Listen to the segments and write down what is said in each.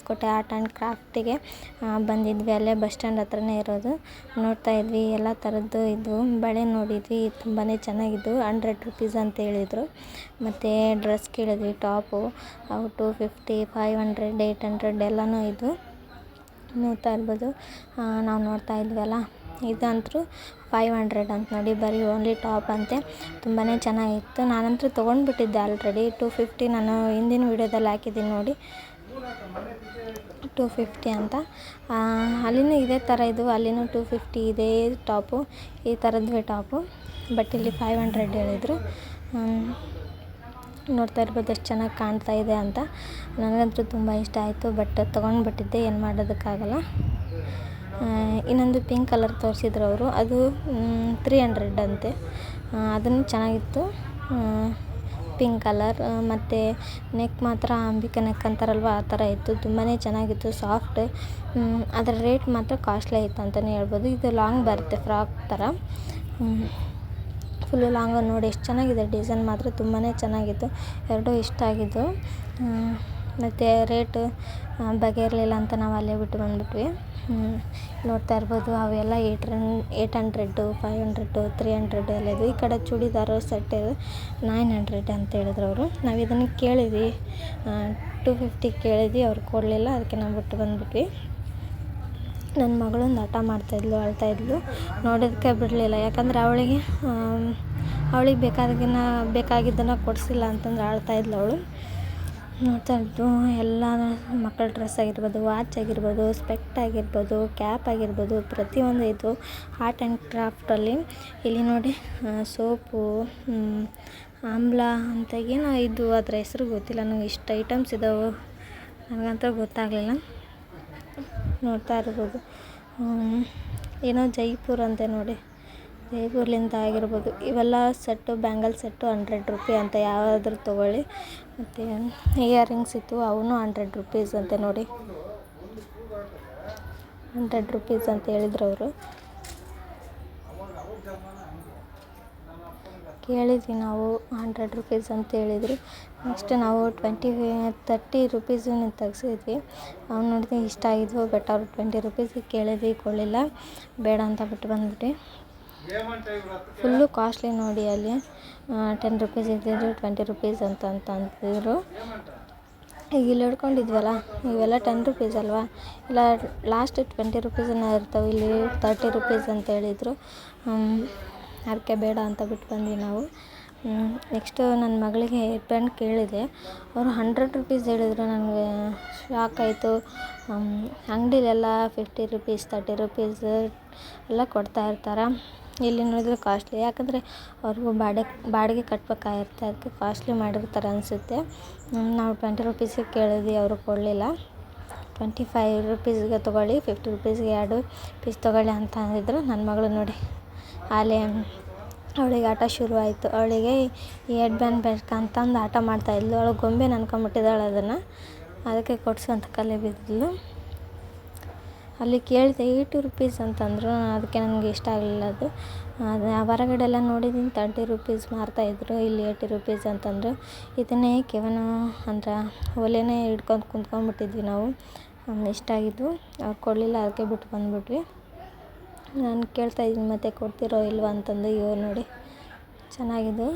Hosakote art and ಕ್ರಾಫ್ಟಿಗೆ ಬಂದಿದ್ವಿ. ಅಲ್ಲೇ bus stand ಹತ್ರನೇ ಇರೋದು. ನೋಡ್ತಾ ಇದ್ವಿ, ಎಲ್ಲ ಥರದ್ದು ಇದ್ವು. ಬಳೆ ನೋಡಿದ್ವಿ ತುಂಬಾ ಚೆನ್ನಾಗಿದ್ವು ಹಂಡ್ರೆಡ್ ರುಪೀಸ್ ಅಂತ ಹೇಳಿದ್ರು. ಮತ್ತು ಡ್ರೆಸ್ ಕೇಳಿದ್ವಿ, ಟಾಪು ಅವು two fifty, five hundred eight hundred ಎಲ್ಲನೂ ಇದ್ವು ನೋಡ್ತಾ ಇರ್ಬೋದು. ನಾವು ನೋಡ್ತಾ ಇದ್ವಲ್ಲ ಇದಂತೂ ಫೈವ್ ಹಂಡ್ರೆಡ್ ಅಂತ ನೋಡಿ, ಬರೀ ಓನ್ಲಿ ಟಾಪ್ ಅಂತೆ. ತುಂಬಾ ಚೆನ್ನಾಗಿತ್ತು. ನಾನಂತೂ ತೊಗೊಂಡ್ಬಿಟ್ಟಿದ್ದೆ ಆಲ್ರೆಡಿ. ಟು ಫಿಫ್ಟಿ ನಾನು ಹಿಂದಿನ ವೀಡಿಯೋದಲ್ಲಿ ಹಾಕಿದ್ದೀನಿ ನೋಡಿ. ಟು ಫಿಫ್ಟಿ ಅಂತ. ಅಲ್ಲಿನೂ ಇದೇ ಥರ ಇದು, ಅಲ್ಲಿನೂ ಟು ಫಿಫ್ಟಿ ಇದೇ ಟಾಪು, ಈ ಥರದ್ವೇ ಟಾಪು. ಬಟ್ ಇಲ್ಲಿ ಫೈವ್ ಹಂಡ್ರೆಡ್ ಹೇಳಿದರು. ನೋಡ್ತಾ ಇರ್ಬೋದು ಎಷ್ಟು ಚೆನ್ನಾಗಿ ಕಾಣ್ತಾ ಇದೆ ಅಂತ. ನನಗಂತೂ ತುಂಬ ಇಷ್ಟ ಆಯಿತು, ಬಟ್ ತೊಗೊಂಡ್ಬಿಟ್ಟಿದ್ದೆ, ಏನು ಮಾಡೋದಕ್ಕಾಗಲ್ಲ. ಇನ್ನೊಂದು ಪಿಂಕ್ ಕಲರ್ ತೋರಿಸಿದ್ರು ಅವರು. ಅದು ತ್ರೀ ಹಂಡ್ರೆಡ್ ಅಂತೆ. ಅದನ್ನು ಚೆನ್ನಾಗಿತ್ತು. ಪಿಂಕ್ ಕಲರ್ ಮತ್ತು ನೆಕ್ ಮಾತ್ರ ಅಂಬಿಕಾ ನೆಕ್ ಅಂತಾರಲ್ವ, ಆ ಥರ ಇತ್ತು. ತುಂಬಾ ಚೆನ್ನಾಗಿತ್ತು, ಸಾಫ್ಟ್. ಅದರ ರೇಟ್ ಮಾತ್ರ ಕಾಸ್ಟ್ಲಿ ಇತ್ತು ಅಂತಲೇ ಹೇಳ್ಬೋದು. ಇದು ಲಾಂಗ್ ಬರುತ್ತೆ ಫ್ರಾಕ್ ಥರ. ಫುಲ್ಲು ಲಾಂಗ್ ನೋಡಿ, ಎಷ್ಟು ಚೆನ್ನಾಗಿದೆ ಡಿಸೈನ್ ಮಾತ್ರ ತುಂಬಾ ಚೆನ್ನಾಗಿತ್ತು. ಎರಡೂ ಇಷ್ಟ ಆಗಿದ್ದು. ಮತ್ತು ರೇಟ್ ಬಗೆ ಇರಲಿಲ್ಲ ಅಂತ ನಾವು ಅಲ್ಲೇ ಬಿಟ್ಟು ಬಂದ್ಬಿಟ್ವಿ. ನೋಡ್ತಾ ಇರ್ಬೋದು, ಅವೆಲ್ಲ eight run eight hundred five hundred three hundred ಎಲ್ಲ ಇದ್ವು ಈ ಕಡೆ ಚೂಡಿದಾರ ಸೆಟ್ ನೈನ್ ಹಂಡ್ರೆಡ್ ಅಂತ ಹೇಳಿದ್ರು ಅವರು. ನಾವು ಇದನ್ನು ಕೇಳಿದ್ವಿ. ಟು ಫಿಫ್ಟಿ ಕೇಳಿದ್ವಿ, ಅವ್ರು ಕೊಡಲಿಲ್ಲ, ಅದಕ್ಕೆ ನಾವು ಬಿಟ್ಟು ಬಂದ್ಬಿಟ್ವಿ. ನನ್ನ ಮಗಳೊಂದು ಹಠ ಮಾಡ್ತಾಯಿದ್ಲು ಅಳ್ತಾಯಿದ್ಲು ನೋಡೋದಕ್ಕೆ ಬಿಡಲಿಲ್ಲ. ಯಾಕಂದರೆ ಅವಳಿಗೆ ಅವಳಿಗೆ ಬೇಕಾದಾಗಿನ ಬೇಕಾಗಿದ್ದನ್ನು ಕೊಡಿಸಿಲ್ಲ ಅಂತಂದ್ರೆ ಅಳ್ತಾಯಿದ್ಲು ಅವಳು. ನೋಡ್ತಾ ಇದ್ದು ಎಲ್ಲ ಮಕ್ಕಳ ಡ್ರೆಸ್ ಆಗಿರ್ಬೋದು, ವಾಚ್ ಆಗಿರ್ಬೋದು, ಸ್ಪೆಕ್ಟ್ ಆಗಿರ್ಬೋದು, ಕ್ಯಾಪ್ ಆಗಿರ್ಬೋದು, ಪ್ರತಿಯೊಂದು ಇದು ಆರ್ಟ್ ಆ್ಯಂಡ್ ಕ್ರಾಫ್ಟಲ್ಲಿ. ಇಲ್ಲಿ ನೋಡಿ ಸೋಪು ಆಮ್ಲ ಅಂತ ಏನೋ ಇದು ಅದರ ಹೆಸ್ರು ಗೊತ್ತಿಲ್ಲ. ನನಗೆ ಇಷ್ಟು ಐಟಮ್ಸ್ ಇದ್ದಾವೆ ನನಗಂತೂ ಗೊತ್ತಾಗಲಿಲ್ಲ. ನೋಡ್ತಾ ಇರ್ಬೋದು. ಏನೋ ಜೈಪುರ್ ಅಂತೆ ನೋಡಿ. ಜೈಪುರ್ಲಿಂದ ಆಗಿರ್ಬೋದು. ಇವೆಲ್ಲ set, bangle set hundred rupee ಅಂತ ಯಾವುದಾದ್ರೂ ತೊಗೊಳ್ಳಿ. ಮತ್ತು ಇಯರಿಂಗ್ಸ್ ಇತ್ತು ಅವನು ಹಂಡ್ರೆಡ್ ರುಪೀಸ್ ಅಂತೆ ನೋಡಿ. ಹಂಡ್ರೆಡ್ ರುಪೀಸ್ ಅಂತ ಹೇಳಿದ್ರು ಅವರು. ಕೇಳಿದ್ವಿ ನಾವು ಹಂಡ್ರೆಡ್ ರುಪೀಸ್ ಅಂತ ಹೇಳಿದ್ರು. ನೆಕ್ಸ್ಟ್ ನಾವು ಟ್ವೆಂಟಿ ತರ್ಟಿ ರುಪೀಸನ್ನು ತೆಗ್ಸಿದ್ವಿ. ಅವ್ನು ನೋಡಿದ್ವಿ ಇಷ್ಟ ಆಗಿದ್ವು ಬಟ್ ಅವ್ರು ಟ್ವೆಂಟಿ ರುಪೀಸಿಗೆ ಕೇಳಿದ್ವಿ, ಕೊಡಲಿಲ್ಲ. ಬೇಡ ಅಂತ ಬಿಟ್ಟು ಬಂದ್ಬಿಟ್ಟು ಫುಲ್ಲು ಕಾಸ್ಟ್ಲಿ ನೋಡಿ ಅಲ್ಲಿ. ಟೆನ್ ರುಪೀಸ್ ಇದ್ದಿದ್ದು ಟ್ವೆಂಟಿ ರುಪೀಸ್ ಅಂತ ಅಂತ ಅಂತಿದ್ರು. ಈಗ ಇಲ್ಲಿ ಹಿಡ್ಕೊಂಡಿದ್ವಲ್ಲ, ಇವೆಲ್ಲ ಟೆನ್ ರುಪೀಸ್ ಅಲ್ವಾ? ಇಲ್ಲ ಲಾಸ್ಟ್ ಟ್ವೆಂಟಿ ರುಪೀಸನ್ನ ಇರ್ತವೆ, ಇಲ್ಲಿ ತರ್ಟಿ ರುಪೀಸ್ ಅಂತ ಹೇಳಿದರು. ಅದಕ್ಕೆ ಬೇಡ ಅಂತ ಬಿಟ್ಟು ಬಂದ್ವಿ ನಾವು. ನೆಕ್ಸ್ಟು ನನ್ನ ಮಗಳಿಗೆ ಹೇರ್ ಕೇಳಿದೆ. ಅವರು ಹಂಡ್ರೆಡ್ ರುಪೀಸ್ ಹೇಳಿದ್ರು ನನಗೆ ಶಾಕ್ ಆಯಿತು. ಅಂಗಡಿಲೆಲ್ಲ ಫಿಫ್ಟಿ ರುಪೀಸ್ ತರ್ಟಿ ರುಪೀಸ್ ಎಲ್ಲ ಕೊಡ್ತಾ ಇರ್ತಾರೆ. ಇಲ್ಲಿ ನೋಡಿದ್ರೆ ಕಾಸ್ಟ್ಲಿ ಯಾಕಂದರೆ ಅವ್ರಿಗೂ ಬಾಡಿಗೆ ಬಾಡಿಗೆ ಕಟ್ಬೇಕಾಗಿರುತ್ತೆ. ಅದಕ್ಕೆ ಕಾಸ್ಟ್ಲಿ ಮಾಡಿರ್ತಾರೆ ಅನಿಸುತ್ತೆ. ನಾವು ಟ್ವೆಂಟಿ ರುಪೀಸಿಗೆ ಕೇಳಿದ್ವಿ, ಅವರು ಕೊಡಲಿಲ್ಲ. ಟ್ವೆಂಟಿ ಫೈವ್ ರುಪೀಸ್ಗೆ ತೊಗೊಳ್ಳಿ ಫಿಫ್ಟಿ ರುಪೀಸ್ಗೆ ಎರಡು ಪೀಸ್ ತೊಗೊಳ್ಳಿ ಅಂತ ಅಂದಿದ್ರು. ನನ್ನ ಮಗಳು ನೋಡಿ, ಅಲ್ಲಿ ಅವಳಿಗೆ ಆಟ ಶುರು ಆಯಿತು ಅವಳಿಗೆ ಈ ಹೆಡ್ ಬ್ಯಾಂಡ್ ಬೇಕಂತಂದು ಆಟ ಮಾಡ್ತಾಯಿದ್ಲು ಅವಳು ಗೊಂಬೆ ಅನ್ಕೊಂಬಿಟ್ಟಿದ್ದಾಳೆ ಅದನ್ನು. ಅದಕ್ಕೆ ಕೊಡಿಸು ಅಂತ ಕಲೆ ಬಿದ್ದಿದ್ಲು. ಅಲ್ಲಿ ಕೇಳಿದೆ, ಏಯ್ಟಿ ರುಪೀಸ್ ಅಂತಂದರು, ಅದಕ್ಕೆ ನನಗೆ ಇಷ್ಟ ಆಗಲಿಲ್ಲ ಅದು. ಅದು ಹೊರಗಡೆ ಎಲ್ಲ ನೋಡಿದ್ದೀನಿ ತರ್ಟಿ ರುಪೀಸ್ ಮಾರ್ತಾಯಿದ್ರು ಇಲ್ಲಿ ಏಯ್ಟಿ ರುಪೀಸ್ ಅಂತಂದರು. ಇದನ್ನೇ ಕೆವನು ಅಂದ್ರೆ ಒಲೆನೇ ಹಿಡ್ಕೊಂಡು ಕುಂತ್ಕೊಂಡ್ಬಿಟ್ಟಿದ್ವಿ ನಾವು. ಇಷ್ಟ ಆಗಿದ್ದು ಅವ್ರು ಕೊಡಲಿಲ್ಲ, ಅದಕ್ಕೆ ಬಿಟ್ಟು ಬಂದುಬಿಟ್ವಿ. ನಾನು ಕೇಳ್ತಾಯಿದ್ದೀನಿ ಮತ್ತೆ ಕೊಡ್ತಿರೋ ಇಲ್ವಾ ಅಂತಂದು ಇವ್ರು ನೋಡಿ. ಚೆನ್ನಾಗಿದ್ದು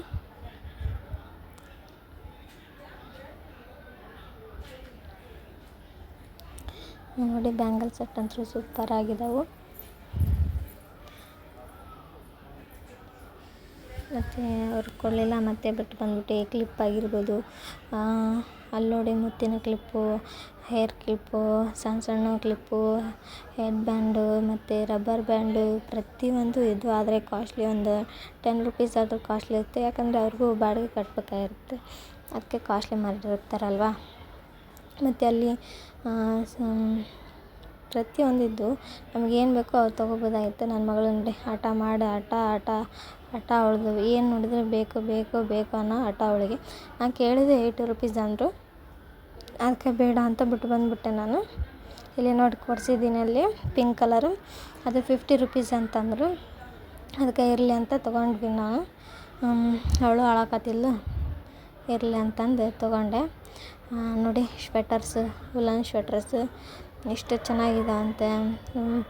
ನೋಡಿ, ಬ್ಯಾಂಗಲ್ ಸೆಟ್ ಅಂತೂ ಸೂಪರ್ ಆಗಿದಾವು. ಮತ್ತು ಅವ್ರು ಕೊಡಲಿಲ್ಲ, ಮತ್ತೆ ಬಿಟ್ಟು ಬಂದ್ಬಿಟ್ಟು ಕ್ಲಿಪ್ ಆಗಿರ್ಬೋದು. ಅಲ್ಲಿ ನೋಡಿ ಮುತ್ತಿನ ಕ್ಲಿಪ್ಪು ಹೇರ್ ಕ್ಲಿಪ್ಪು ಸಣ್ಣ ಸಣ್ಣ ಕ್ಲಿಪ್ಪು ಹೆಡ್ ಬ್ಯಾಂಡು ಮತ್ತು ರಬ್ಬರ್ ಬ್ಯಾಂಡು ಪ್ರತಿಯೊಂದು ಇದು ಆದರೆ ಕಾಸ್ಟ್ಲಿ ಒಂದು ಟೆನ್ ರುಪೀಸ್ ಆದರೂ ಕಾಸ್ಟ್ಲಿ ಇರುತ್ತೆ. ಯಾಕಂದರೆ ಅವ್ರಿಗೂ ಬಾಡಿಗೆ ಕಟ್ಟಬೇಕಾಗಿರುತ್ತೆ ಅದಕ್ಕೆ ಕಾಸ್ಟ್ಲಿ ಮಾಡಿರ್ತಾರಲ್ವ? ಮತ್ತು ಅಲ್ಲಿ ಪ್ರತಿಯೊಂದಿದ್ದು ಏನು ಬೇಕೋ ಅದು ತೊಗೋಬೋದಾಗಿತ್ತು. ನನ್ನ ಮಗಳು ನೋಡಿ ಹಠ ಮಾಡಿ ಹಠ ಹಠ ಹಠ ಅವ್ಳದ್ದು ಏನು ನೋಡಿದ್ರೆ ಬೇಕು ಬೇಕು ಬೇಕು ಅನ್ನೋ ಹಠ ಅವಳಿಗೆ. ನಾನು ಕೇಳಿದೆ, ಏಯ್ಟಿ ರುಪೀಸ್ ಅಂದರು. ಅದಕ್ಕೆ ಬೇಡ ಅಂತ ಬಿಟ್ಟು ಬಂದುಬಿಟ್ಟೆ ನಾನು. ಇಲ್ಲಿ ನೋಡಿ, ಕೊಡಿಸಿದ್ದೀನಿ ಅಲ್ಲಿ, ಪಿಂಕ್ ಕಲರು. ಅದು ಫಿಫ್ಟಿ ರುಪೀಸ್ ಅಂತಂದರು. ಅದಕ್ಕೆ ಇರಲಿ ಅಂತ ತೊಗೊಂಡ್ವಿ ನಾವು ಅವಳು ಅಳಕತ್ತಿದ್ಲು. ಇರಲಿ ಅಂತಂದು ತೊಗೊಂಡೆ. ನೋಡಿ ಸ್ವೆಟರ್ಸ್ ಉಲನ್ ಸ್ವೆಟರ್ಸ್ ಎಷ್ಟು ಚೆನ್ನಾಗಿದಾವಂತೆ.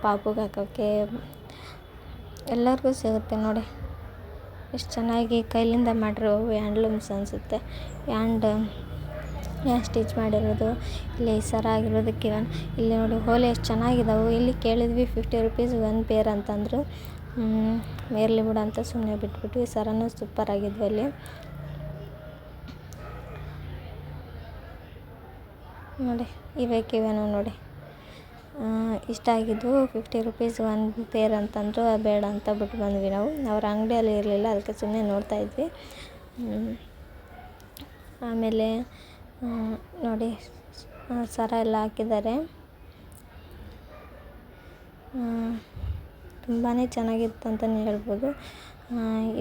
ಪಾಪುಗೆ ಹಾಕೋಕ್ಕೆ ಎಲ್ಲರಿಗೂ ಸಿಗುತ್ತೆ ನೋಡಿ. ಎಷ್ಟು ಚೆನ್ನಾಗಿ ಕೈಲಿಂದ ಮಾಡಿರೋ ಹ್ಯಾಂಡ್ಲೂಮ್ಸ್ ಅನಿಸುತ್ತೆ. ಹ್ಯಾಂಡ್ ಸ್ಟಿಚ್ ಮಾಡಿರೋದು, ಇಲ್ಲಿ ಸರ ಆಗಿರೋದಕ್ಕೆ ಇಲ್ಲಿ ನೋಡಿ, ಹೋಲಿ ಎಷ್ಟು ಚೆನ್ನಾಗಿದ್ದಾವೆ ಇಲ್ಲಿ ಕೇಳಿದ್ವಿ ಫಿಫ್ಟಿ ರುಪೀಸ್ ಒನ್ ಪೇರ್ ಅಂತಂದರು. ಮೇರ್ಲಿ ಬಿಡು ಅಂತ ಸುಮ್ಮನೆ ಬಿಟ್ಬಿಟ್ವಿ. ಸರನೂ ಸೂಪರ್ ಆಗಿದ್ವು ಅಲ್ಲಿ. ನೋಡಿ ಇವೇಕಿವೇನೋ ನೋಡಿ. ಇಷ್ಟ ಆಗಿದ್ದವು ಫಿಫ್ಟಿ ರುಪೀಸ್ ಒನ್ ಪೇರ್ ಅಂತಂದರು ಬೇಡ ಅಂತ ಬಿಟ್ಟು ಬಂದ್ವಿ ನಾವು. ಅವ್ರ ಅಂಗಡಿಯಲ್ಲಿ ಇರಲಿಲ್ಲ, ಅದಕ್ಕೆ ಸುಮ್ಮನೆ ನೋಡ್ತಾ ಇದ್ವಿ. ಆಮೇಲೆ ನೋಡಿ ಸರ ಎಲ್ಲ ಹಾಕಿದ್ದಾರೆ. ತುಂಬಾ ಚೆನ್ನಾಗಿತ್ತು ಅಂತಲೇ ಹೇಳ್ಬೋದು.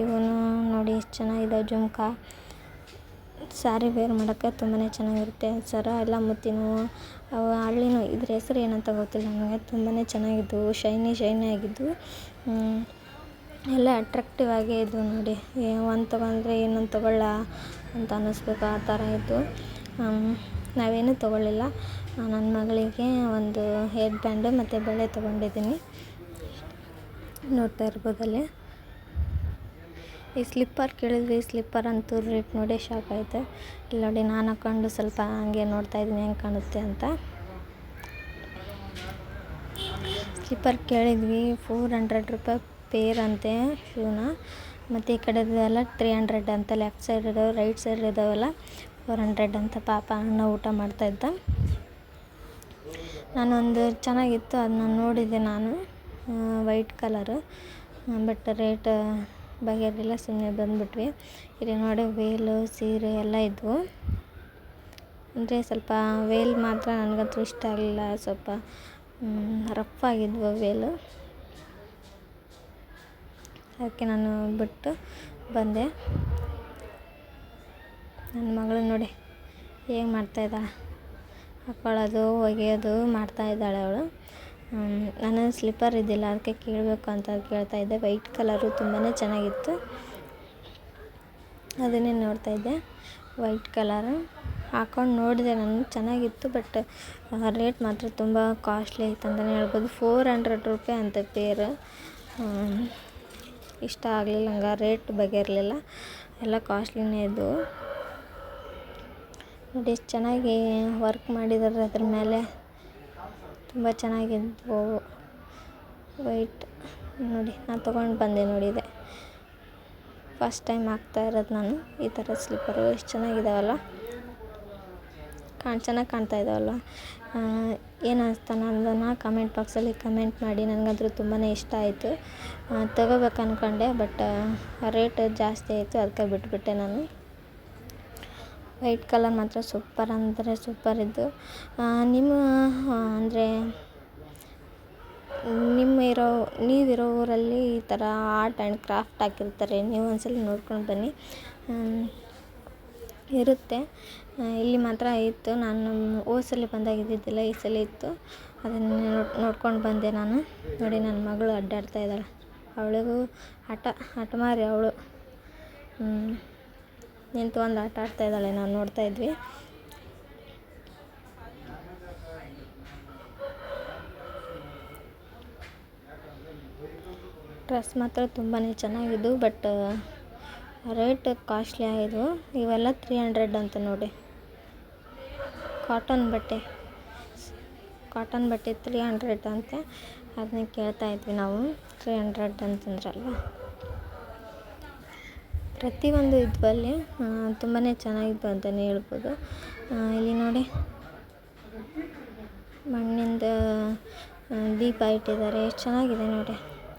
ಇವನು ನೋಡಿ, ಎಷ್ಟು ಚೆನ್ನಾಗಿದೆ ಜುಮ್ಕಾ. ಸ್ಯಾರಿ ವೇರ್ ಮಾಡೋಕ್ಕೆ ತುಂಬಾ ಚೆನ್ನಾಗಿರುತ್ತೆ. ಸರ, ಎಲ್ಲ ಮುತ್ತಿನೂ, ಅವು ಹಳ್ಳಿನೂ ಇದ್ರ ಹೆಸ್ರು ಏನಂತ ಗೊತ್ತಿಲ್ಲ ನನಗೆ. ತುಂಬಾ ಚೆನ್ನಾಗಿದ್ದವು ಶೈನಿ ಶೈನಿ ಆಗಿದ್ದವು ಎಲ್ಲ ಅಟ್ರಾಕ್ಟಿವ್ ಆಗೇ ಇದ್ವು ನೋಡಿ. ಒಂದು ತೊಗೊಂಡ್ರೆ ಇನ್ನೊಂದು ತೊಗೊಳ್ಳ ಅಂತ ಅನ್ನಿಸ್ಬೇಕು ಆ ಥರ ಇತ್ತು ನಾವೇನೂ ತೊಗೊಳ್ಳಿಲ್ಲ. ನನ್ನ ಮಗಳಿಗೆ ಒಂದು ಹೇರ್ ಬ್ಯಾಂಡು ಮತ್ತು ಬಳೆ ತೊಗೊಂಡಿದ್ದೀನಿ. ನೋಡ್ತಾ ಇರ್ಬೋದು ಅಲ್ಲಿ ಈ ಸ್ಲಿಪ್ಪರ್ ಕೇಳಿದ್ವಿ, ಸ್ಲಿಪ್ಪರ್ ಅಂತೂ ರೇಟ್ ನೋಡಿ ಶಾಕ್ ಆಯಿತು. ಇಲ್ಲಿ ನೋಡಿ ನಾನು ಹಾಕ್ಕೊಂಡು ಸ್ವಲ್ಪ ಹಂಗೆ ನೋಡ್ತಾ ಇದ್ದೀನಿ, ಹೆಂಗೆ ಕಾಣುತ್ತೆ ಅಂತ. ಸ್ಲಿಪ್ಪರ್ ಕೇಳಿದ್ವಿ ಫೋರ್ ಹಂಡ್ರೆಡ್ ರೂಪಾಯಿ ಪೇರ್ ಅಂತೆ ಶೂನ ಮತ್ತು ಈ ಕಡೆದೆಲ್ಲ ತ್ರೀ ಹಂಡ್ರೆಡ್ ಅಂತ ಲೆಫ್ಟ್ ಸೈಡ್ ಇದಾವೆ ರೈಟ್ ಸೈಡ್ ಇದಾವಲ್ಲ. ಫೋರ್ ಹಂಡ್ರೆಡ್ ಅಂತ ಪಾಪ ಅಣ್ಣ ಊಟ ಮಾಡ್ತಾಯಿದ್ದ ನಾನೊಂದು ಚೆನ್ನಾಗಿತ್ತು ಅದನ್ನ ನೋಡಿದೆ ನಾನು ವೈಟ್ ಕಲರು ಬಟ್ ರೇಟ್ ಬಗೆಹರಿಲಿಲ್ಲ ಸುಮ್ಮನೆ ಬಂದುಬಿಟ್ವಿ. ಇಲ್ಲಿ ನೋಡಿ ವೇಲು ಸೀರೆ ಎಲ್ಲ ಇದ್ವು. ಅಂದರೆ ಸ್ವಲ್ಪ ವೇಲ್ ಮಾತ್ರ ನನಗಂತೂ ಇಷ್ಟ ಆಗಲಿಲ್ಲ. ಸ್ವಲ್ಪ ರಫ್ ಆಗಿದ್ವು ವೇಲು ಅದಕ್ಕೆ ನಾನು ಬಿಟ್ಟು ಬಂದೆ. ನನ್ನ ಮಗಳು ನೋಡಿ ಹೇಗೆ ಮಾಡ್ತಾಯಿದ್ದಾಳೆ ಹಾಕ್ಕೊಳ್ಳೋದು ಒಗೆಯೋದು ಮಾಡ್ತಾಯಿದ್ದಾಳೆ ಅವಳು. ನಾನು ಸ್ಲಿಪ್ಪರ್ ಇದ್ದಿಲ್ಲ, ಅದಕ್ಕೆ ಕೇಳಬೇಕು ಅಂತ ಕೇಳ್ತಾ ಇದ್ದೆ. ವೈಟ್ ಕಲರು ತುಂಬಾ ಚೆನ್ನಾಗಿತ್ತು. ಅದನ್ನೇ ನೋಡ್ತಾ ಇದ್ದೆ. ವೈಟ್ ಕಲರು ಹಾಕೊಂಡು ನೋಡಿದೆ ನಾನು ಚೆನ್ನಾಗಿತ್ತು, ಬಟ್ ರೇಟ್ ಮಾತ್ರ ತುಂಬ ಕಾಸ್ಟ್ಲಿ ಇತ್ತು ಅಂತಲೇ ಹೇಳ್ಬೋದು. ಫೋರ್ ಹಂಡ್ರೆಡ್ ರೂಪಾಯಿ ಅಂತ ಪೇರ್. ಇಷ್ಟ ಆಗಲಿಲ್ಲ, ನಂಗೆ ರೇಟ್ ಬಗ್ಗೆ ಇರಲಿಲ್ಲ. ಎಲ್ಲ ಕಾಸ್ಟ್ಲಿನೇ ಇದ್ದವು ನೋಡಿ, ಎಷ್ಟು ಚೆನ್ನಾಗಿ ವರ್ಕ್ ಮಾಡಿದ್ದಾರೆ ಅದ್ರ ಮೇಲೆ. ತುಂಬ ಚೆನ್ನಾಗಿದ್ವು. ವೈಟ್ ನೋಡಿ, ನಾನು ತೊಗೊಂಡು ಬಂದೆ ನೋಡಿದೆ ಫಸ್ಟ್ ಟೈಮ್ ಹಾಕ್ತಾ ಇರೋದು ನಾನು. ಈ ಥರ ಸ್ಲಿಪ್ಪರು ಎಷ್ಟು ಚೆನ್ನಾಗಿದಾವಲ್ಲ. ಕಾಣ್, ಚೆನ್ನಾಗಿ ಕಾಣ್ತಾ ಇದ್ದಾವಲ್ಲ ಏನು ಅನಿಸ್ತಾ ಅನ್ನೋದನ್ನು ಕಮೆಂಟ್ ಬಾಕ್ಸಲ್ಲಿ ಕಮೆಂಟ್ ಮಾಡಿ. ನನಗಂತೂ ತುಂಬಾ ಇಷ್ಟ ಆಯಿತು. ತಗೋಬೇಕು ಅಂದ್ಕೊಂಡೆ ಬಟ್ ರೇಟ್ ಜಾಸ್ತಿ ಆಯಿತು. ಅದಕ್ಕೆ ಬಿಟ್ಬಿಟ್ಟೆ ನಾನು. ವೈಟ್ ಕಲರ್ ಮಾತ್ರ ಸೂಪರ್ ಅಂದರೆ ಸೂಪರ್ ಇದ್ದು ನಿಮ್ಮ ಅಂದರೆ ನಿಮ್ಮ ಇರೋ, ನೀವಿರೋ ಊರಲ್ಲಿ ಈ ಥರ ಆರ್ಟ್ ಆ್ಯಂಡ್ ಕ್ರಾಫ್ಟ್ ಹಾಕಿರ್ತಾರೆ, ನೀವು ಒಂದ್ಸಲ ನೋಡ್ಕೊಂಡು ಬನ್ನಿ. ಇರುತ್ತೆ. ಇಲ್ಲಿ ಮಾತ್ರ ಇತ್ತು. ನಾನು ಹೋದ ಸಲ ಬಂದಾಗ ಇದ್ದಿದ್ದಿಲ್ಲ ಈ ಸಲ ಇತ್ತು. ಅದನ್ನು ನೋಡ್ಕೊಂಡು ಬಂದೆ ನಾನು. ನೋಡಿ, ನನ್ನ ಮಗಳು ಅಡ್ಡಾಡ್ತಾ ಇದ್ದಾಳೆ. ಅವಳಿಗೂ ಹಠ ಹಠಮಾರಿ ಅವಳು. ನಿಂತ್ಕೊಂಡು ಆಟ ಆಡ್ತಾ ಇದ್ದಾಳೆ ನಾವು ನೋಡ್ತಾ ಇದ್ವಿ. ಡ್ರೆಸ್ ಮಾತ್ರ ತುಂಬಾ ಚೆನ್ನಾಗಿದ್ದು ಬಟ್ ರೇಟ್ ಕಾಸ್ಟ್ಲಿ ಆಗಿದ್ವು ಇವೆಲ್ಲ ತ್ರೀ ಹಂಡ್ರೆಡ್ ಅಂತ ನೋಡಿ. ಕಾಟನ್ ಬಟ್ಟೆ. ಕಾಟನ್ ಬಟ್ಟೆ ತ್ರೀ ಹಂಡ್ರೆಡ್ ಅಂತೆ. ಅದನ್ನ ಕೇಳ್ತಾ ಇದ್ವಿ ನಾವು. ತ್ರೀ ಹಂಡ್ರೆಡ್ ಅಂತಂದ್ರಲ್ವ? ಪ್ರತಿಯೊಂದು ಇದರಲ್ಲಿ ತುಂಬಾ ಚೆನ್ನಾಗಿತ್ತು ಅಂತಲೇ ಹೇಳ್ಬೋದು. ಇಲ್ಲಿ ನೋಡಿ. ಮಣ್ಣಿಂದ ದೀಪ ಇಟ್ಟಿದ್ದಾರೆ. ಎಷ್ಟು ಚೆನ್ನಾಗಿದೆ ನೋಡಿ.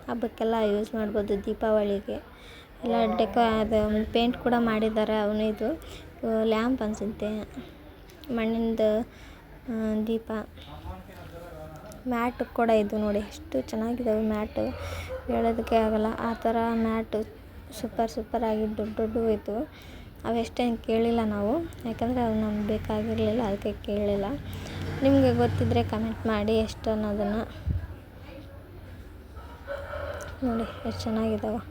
ಹಬ್ಬಕ್ಕೆಲ್ಲ ಯೂಸ್ ಮಾಡ್ಬೋದು ದೀಪಾವಳಿಗೆ. ಎಲ್ಲ ಡೆಕೋ ಅದು ಪೇಂಟ್ ಕೂಡ ಮಾಡಿದ್ದಾರೆ ಅವನು ಇದು. ಲ್ಯಾಂಪ್ ಅನಿಸುತ್ತೆ. ಮಣ್ಣಿಂದ ದೀಪ. ಮ್ಯಾಟ್ ಕೂಡ ಇದು ನೋಡಿ. ಎಷ್ಟು ಚೆನ್ನಾಗಿದ್ದಾವೆ ಮ್ಯಾಟು. ಹೇಳೋದಕ್ಕೆ ಆಗೋಲ್ಲ. ಆ ಥರ ಮ್ಯಾಟು ಸೂಪರ್ ಸೂಪರ್ ಆಗಿ ದೊಡ್ಡ ದೊಡ್ಡವು ಇತ್ತು ಅವೆಷ್ಟೇನು ಕೇಳಿಲ್ಲ ನಾವು. ಯಾಕಂದರೆ ಅವು ನಮ್ಗೆ ಬೇಕಾಗಿರಲಿಲ್ಲ, ಅದಕ್ಕೆ ಕೇಳಿಲ್ಲ. ನಿಮಗೆ ಗೊತ್ತಿದ್ದರೆ ಕಮೆಂಟ್ ಮಾಡಿ ಎಷ್ಟು ಅನ್ನೋದನ್ನು. ನೋಡಿ, ಎಷ್ಟು ಚೆನ್ನಾಗಿದ್ದಾವೆ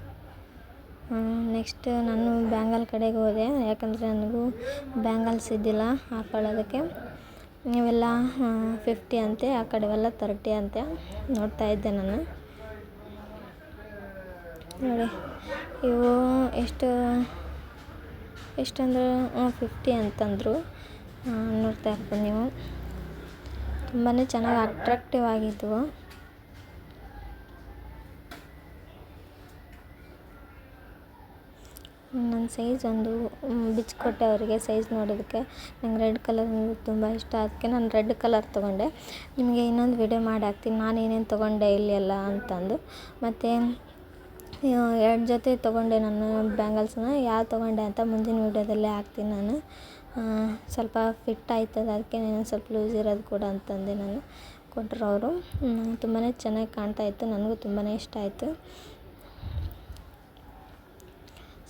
ನೆಕ್ಸ್ಟ್ ನಾನು ಬ್ಯಾಂಗಲ್ ಕಡೆಗೆ ಹೋದೆ. ಯಾಕಂದರೆ ನನಗೂ ಬ್ಯಾಂಗಲ್ಸ್ ಇದ್ದಿಲ್ಲ ಹಾಕೊಳ್ಳೋದಕ್ಕೆ ಇವೆಲ್ಲ ಫಿಫ್ಟಿ ಅಂತೆ, ಆ ಕಡೆವೆಲ್ಲ ತರ್ಟಿ ಅಂತೆ ನೋಡ್ತಾ ಇದ್ದೆ ನಾನು. ನೋಡಿ. ಇವು ಎಷ್ಟು, ಎಷ್ಟಂದ್ರೆ ಫಿಫ್ಟಿ ಅಂತಂದರು. ನೋಡ್ತಾ ಇರ್ಬೋದು ನೀವು. ತುಂಬಾ ಚೆನ್ನಾಗಿ ಅಟ್ರಾಕ್ಟಿವ್ ಆಗಿದ್ವು. ನನ್ನ ಸೈಜ್ ಒಂದು ಬಿಚ್ಚಿಕೊಟ್ಟೆ ಅವರಿಗೆ ಸೈಜ್ ನೋಡೋದಕ್ಕೆ. ನಂಗೆ ರೆಡ್ ಕಲರ್ ತುಂಬ ಇಷ್ಟ. ಅದಕ್ಕೆ ನಾನು ರೆಡ್ ಕಲರ್ ತೊಗೊಂಡೆ. ನಿಮಗೆ ಇನ್ನೊಂದು ವಿಡಿಯೋ ಮಾಡಿ ಹಾಕ್ತೀನಿ. ನಾನು ಏನೇನು ತೊಗೊಂಡೆ ಇಲ್ಲಿ ಎಲ್ಲ ಅಂತಂದು. ಮತ್ತು ಎರಡು ಜೊತೆ ತೊಗೊಂಡೆ ನಾನು ಬ್ಯಾಂಗಲ್ಸನ್ನ ಯಾವ್ದು ತೊಗೊಂಡೆ ಅಂತ ಮುಂದಿನ ವೀಡಿಯೋದಲ್ಲಿ ಹಾಕ್ತೀನಿ ನಾನು. ಸ್ವಲ್ಪ ಫಿಟ್ ಆಯ್ತದ, ಅದಕ್ಕೆ ನೀನು ಸ್ವಲ್ಪ ಲೂಸ್ ಇರೋದು ಕೂಡ ಅಂತಂದೆ ನಾನು ಕೊಟ್ಟರು ಅವರು ತುಂಬಾ ಚೆನ್ನಾಗಿ ಕಾಣ್ತಾ ಇತ್ತು, ನನಗೂ ತುಂಬಾ ಇಷ್ಟ ಆಯಿತು.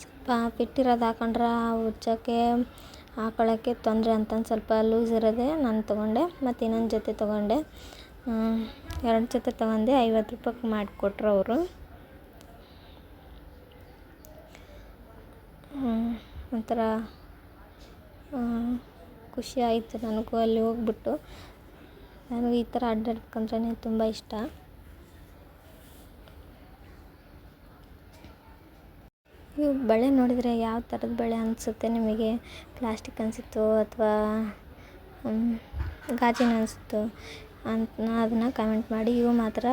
ಸ್ವಲ್ಪ ಫಿಟ್ ಇರೋದು ಹಾಕೊಂಡ್ರೆ ಹುಚ್ಚೋಕ್ಕೆ ಹಾಕೊಳ್ಳೋಕ್ಕೆ ತೊಂದರೆ ಅಂತಂದು ಸ್ವಲ್ಪ ಲೂಸ್ ಇರೋದೇ ನಾನು ತೊಗೊಂಡೆ, ಮತ್ತು ಇನ್ನೊಂದು ಜೊತೆ ತೊಗೊಂಡೆ. ಎರಡು ಜೊತೆ ತೊಗೊಂಡೆ ಐವತ್ತು ರೂಪಾಯಿಗೆ ಮಾಡಿಕೊಟ್ರು ಅವರು ಒಂಥರ ಖುಷಿ ಆಯಿತು ನನಗೂ ಅಲ್ಲಿ ಹೋಗ್ಬಿಟ್ಟು. ನನಗೆ ಈ ಥರ ಅಡ್ಡಾಡ್ಬೇಕಂದ್ರೆ ತುಂಬ ಇಷ್ಟ. ಇವು ಬಳೆ ನೋಡಿದರೆ ಯಾವ ಥರದ ಬಳೆ ಅನಿಸುತ್ತೆ ನಿಮಗೆ? ಪ್ಲಾಸ್ಟಿಕ್ ಅನಿಸುತ್ತೋ ಅಥವಾ ಗಾಜಿನ ಅನಿಸುತ್ತೋ? ಅಂತ ಅದನ್ನು ಕಮೆಂಟ್ ಮಾಡಿ. ಇವು ಮಾತ್ರ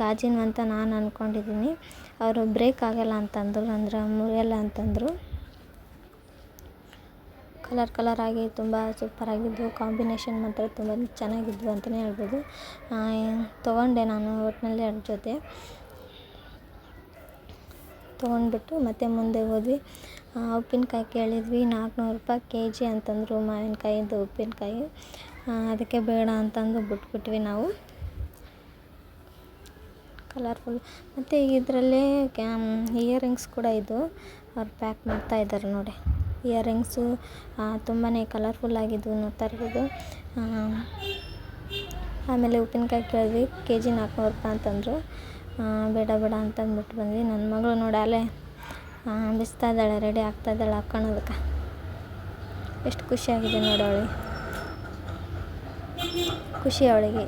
ಗಾಜಿನ ಅಂತ ನಾನು ಅಂದ್ಕೊಂಡಿದ್ದೀನಿ ಅವರು ಬ್ರೇಕ್ ಆಗಲ್ಲ ಅಂತಂದರು ಅಂದ್ರೆ ಮುರಿಯಲ್ಲ ಅಂತಂದರು. ಕಲರ್ ಕಲರಾಗಿ ತುಂಬ ಸೂಪರಾಗಿದ್ದವು ಕಾಂಬಿನೇಷನ್ ಮಾತ್ರ ತುಂಬ ಚೆನ್ನಾಗಿದ್ವು ಅಂತಲೇ ಹೇಳ್ಬೋದು. ತೊಗೊಂಡೆ ನಾನು ಒಟ್ಟಿನಲ್ಲಿ ಎರಡು ಜೊತೆ. ತೊಗೊಂಡ್ಬಿಟ್ಟು ಮತ್ತೆ ಮುಂದೆ ಹೋದ್ವಿ. ಉಪ್ಪಿನಕಾಯಿ ಕೇಳಿದ್ವಿ ನಾಲ್ಕುನೂರು ರೂಪಾಯಿ ಕೆ ಜಿ ಅಂತಂದರು ಮಾವಿನಕಾಯಿದು ಉಪ್ಪಿನಕಾಯಿ. ಅದಕ್ಕೆ ಬೇಡ ಅಂತಂದು ಬಿಟ್ಬಿಟ್ವಿ ನಾವು. ಕಲರ್ಫುಲ್ ಮತ್ತು ಇದರಲ್ಲೇ, ಕ್ಯಾಮ್ ಇಯರಿಂಗ್ಸ್ ಕೂಡ ಇದು. ಅವ್ರು ಪ್ಯಾಕ್ ಮಾಡ್ತಾ ಇದ್ದಾರೆ ನೋಡಿ. ಇಯರಿಂಗ್ಸು ತುಂಬಾ ಕಲರ್ಫುಲ್ ಆಗಿದ್ವು ನೋಡ್ತಾ ಇರ್ಬೋದು. ಆಮೇಲೆ ಉಪ್ಪಿನಕಾಯಿ ಕೇಳಿದ್ವಿ ಕೆ ಜಿ ನಾಲ್ಕುನೂರು ರೂಪಾಯಿ ಅಂತಂದರು. ಬೇಡ ಬೇಡ ಅಂತ ಅಂದ್ಬಿಟ್ಟು ಬಂದ್ವಿ. ನನ್ನ ಮಗಳು ನೋಡಿ ಅಲ್ಲೇ ಬಿಸ್ತಾ ಇದ್ದಾಳೆ ರೆಡಿ ಆಗ್ತಾ ಇದ್ದಾಳೆ ಹಾಕ್ಕೊಳೋದಕ್ಕೆ ಎಷ್ಟು ಖುಷಿಯಾಗಿದೆ ನೋಡಿ ಖುಷಿ ಅವಳಿಗೆ.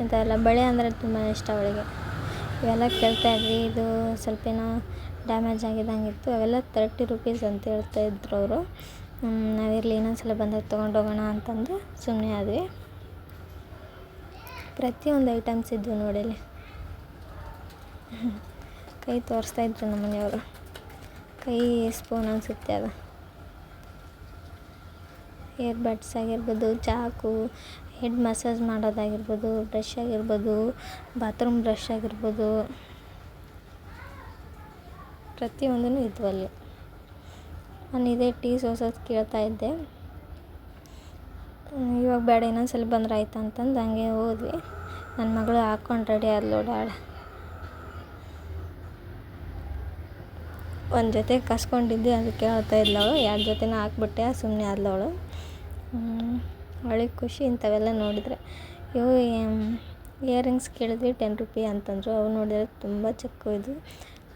ಇಂಥವೆಲ್ಲ ಬಳೆ ಅಂದರೆ ತುಂಬ ಇಷ್ಟ ಅವಳಿಗೆ. ಇವೆಲ್ಲ ಕೇಳ್ತಾ ಇದ್ವಿ. ಇದು ಸ್ವಲ್ಪ ಏನೋ ಡ್ಯಾಮೇಜ್ ಆಗಿದಂಗಿತ್ತು ಅವೆಲ್ಲ ತರ್ಟಿ ರುಪೀಸ್ ಅಂತ ಹೇಳ್ತಾ ಇದ್ರು ಅವರು. ನಾವಿರಲಿ ಇನ್ನೊಂದ್ಸಲ ಬಂದಾಗ ತೊಗೊಂಡೋಗೋಣ ಅಂತಂದು ಸುಮ್ಮನೆ ಆದ್ವಿ. ಪ್ರತಿಯೊಂದು ಐಟಮ್ಸ್ ಇದ್ವು ನೋಡಿ ಇಲ್ಲಿ ಕೈ ತೋರಿಸ್ತಾ ಇದ್ರು ನಮ್ಮ ಮನೆಯವರು ಕೈ ಸ್ಪೂನ್ ಅನಿಸುತ್ತೆ ಅದು. ಏರ್ ಬಡ್ಸ್ ಆಗಿರ್ಬೋದು, ಚಾಕು ಹೆಡ್ ಮಸಾಜ್ ಮಾಡೋದಾಗಿರ್ಬೋದು ಬ್ರಷ್ ಆಗಿರ್ಬೋದು ಬಾತ್ರೂಮ್ ಬ್ರಷ್ ಆಗಿರ್ಬೋದು. ಪ್ರತಿಯೊಂದೂ ಇದ್ವು ಅಲ್ಲಿ. ನಾನು ಇದೇ ಟೀ ಸೋಸೋದು ಕೇಳ್ತಾ ಇದ್ದೆ. ಇವಾಗ ಬೇಡ ಇನ್ನೊಂದ್ಸಲ ಬಂದ್ರೆ ಆಯ್ತು ಅಂತಂದು ಹಂಗೆ ಹೋದ್ವಿ. ನನ್ನ ಮಗಳು ಹಾಕ್ಕೊಂಡು ರೆಡಿ ಆದ್ಲು ಓಡಾಳೆ ಒಂದು ಜೊತೆ ಕಸ್ಕೊಂಡಿದ್ದೆ ಅದಕ್ಕೆ ಹೇಳ್ತಾ ಇದ್ಲವಳು ಎರಡು ಜೊತೆನ ಹಾಕ್ಬಿಟ್ಟೆ ಸುಮ್ಮನೆ ಆದ್ಲವಳು ಅವಳಿಗೆ ಖುಷಿ ಇಂಥವೆಲ್ಲ ನೋಡಿದರೆ. ಇವು ಇಯರಿಂಗ್ಸ್ ಕೇಳಿದ್ವಿ ಟೆನ್ ರುಪಿ ಅಂತಂದರು. ಅವು ನೋಡಿದ್ರೆ ತುಂಬ ಚಿಕ್ಕ ಇದು.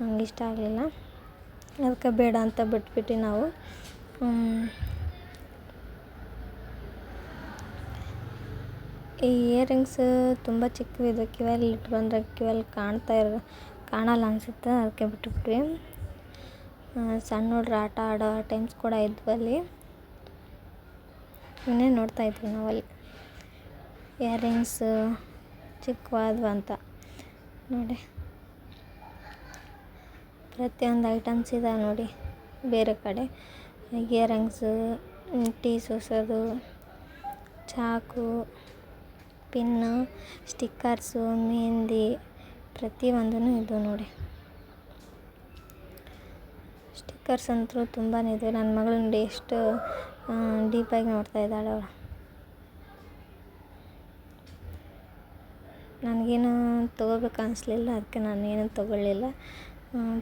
ನಂಗೆ ಇಷ್ಟ ಆಗಲಿಲ್ಲ. ಅದಕ್ಕೆ ಬೇಡ ಅಂತ ಬಿಟ್ಬಿಟ್ಟು ನಾವು. ಈ ಇಯರಿಂಗ್ಸ್ ತುಂಬ ಚಿಕ್ಕವಿದು. ಕಿವಿಯಲ್ಲಿ ಇಟ್ರು ಅಂದರೆ ಕಿವಿಯಲ್ಲಿ ಕಾಣ್ತಾ ಇರೋ ಕಾಣಲ್ಲ ಅನಿಸುತ್ತೆ. ಅದಕ್ಕೆ ಬಿಟ್ಬಿಟ್ವಿ. ಸಣ್ಣ ಹುಡ್ರು ಆಟ ಆಡೋ ಟೈಮ್ಸ್ ಕೂಡ ಇದ್ವು ಅಲ್ಲಿ. ನೋಡ್ತಾ ಇದ್ವಿ ನಾವಲ್ಲಿ. ಇಯರಿಂಗ್ಸು ಚಿಕ್ಕವಾದ್ವು ಅಂತ. ನೋಡಿ. ಪ್ರತಿಯೊಂದು ಐಟಮ್ಸ್ ಇದಾವೆ ನೋಡಿ. ಬೇರೆ ಕಡೆ ಇಯರಿಂಗ್ಸು ಟೀ ಸೋಸೋದು, ಚಾಕು ಪಿನ್ನು ಸ್ಟಿಕ್ಕರ್ಸು ಮೆಹಂದಿ ಪ್ರತಿಯೊಂದೂ ಇದು ನೋಡಿ. ಸ್ಟಿಕ್ಕರ್ಸ್ ಅಂತೂ ತುಂಬಾ ಇದೆ. ನನ್ನ ಮಗಳು ನೋಡಿ ಎಷ್ಟು ಡೀಪಾಗಿ ನೋಡ್ತಾ ಇದ್ದಾಳೆ ಅವಳು. ನನಗೇನು ತೊಗೋಬೇಕು ಅನಿಸ್ಲಿಲ್ಲ. ಅದಕ್ಕೆ ನಾನು ಏನೂ ತೊಗೊಳ್ಳಿಲ್ಲ.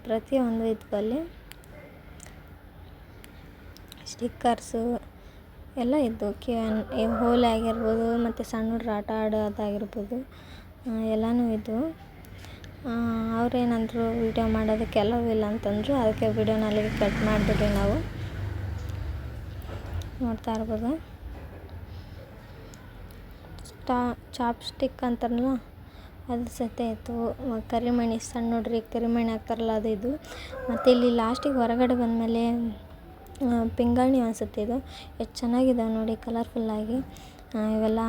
ಪ್ರತಿಯೊಂದು ಇದಕ್ಕಲ್ಲಿ ಸ್ಟಿಕ್ಕರ್ಸು ಎಲ್ಲ ಇದ್ದವು ಕೆ ಹೋಲ್ ಆಗಿರ್ಬೋದು, ಮತ್ತು ಸಣ್ಣ ಹುಡ್ರ್ ಆಟ ಆಡೋದಾಗಿರ್ಬೋದು ಎಲ್ಲನೂ ಇದ್ದವು ಅವ್ರೇನಂದರು ವೀಡಿಯೋ ಮಾಡೋದಕ್ಕೆ ಎಲ್ಲವೂ ಇಲ್ಲ ಅಂತಂದರು ಅದಕ್ಕೆ ವೀಡಿಯೋನ ಕಟ್ ಮಾಡಿಬಿಟ್ವಿ ನಾವು. ನೋಡ್ತಾ ಇರ್ಬೋದು. ಸ್ಟಾ ಚಾಪ್ ಸ್ಟಿಕ್ ಅಂತಾರಲ್ಲ? ಅದು ಸತೆ ಇತ್ತು. ಕರಿಮಣಿ, ಸಣ್ಣ ನೋಡ್ರಿ ಕರಿಮಣಿ ಹಾಕ್ತಾರಲ್ಲ, ಅದು ಇದು. ಮತ್ತು ಇಲ್ಲಿ ಲಾಸ್ಟಿಗೆ ಹೊರಗಡೆ ಬಂದಮೇಲೆ ಪಿಂಗಾಣಿ ಅನಿಸುತ್ತೆ ಇದು. ಎಷ್ಟು ಚೆನ್ನಾಗಿದಾವೆ ನೋಡಿ ಕಲರ್ಫುಲ್ಲಾಗಿ ಇವೆಲ್ಲ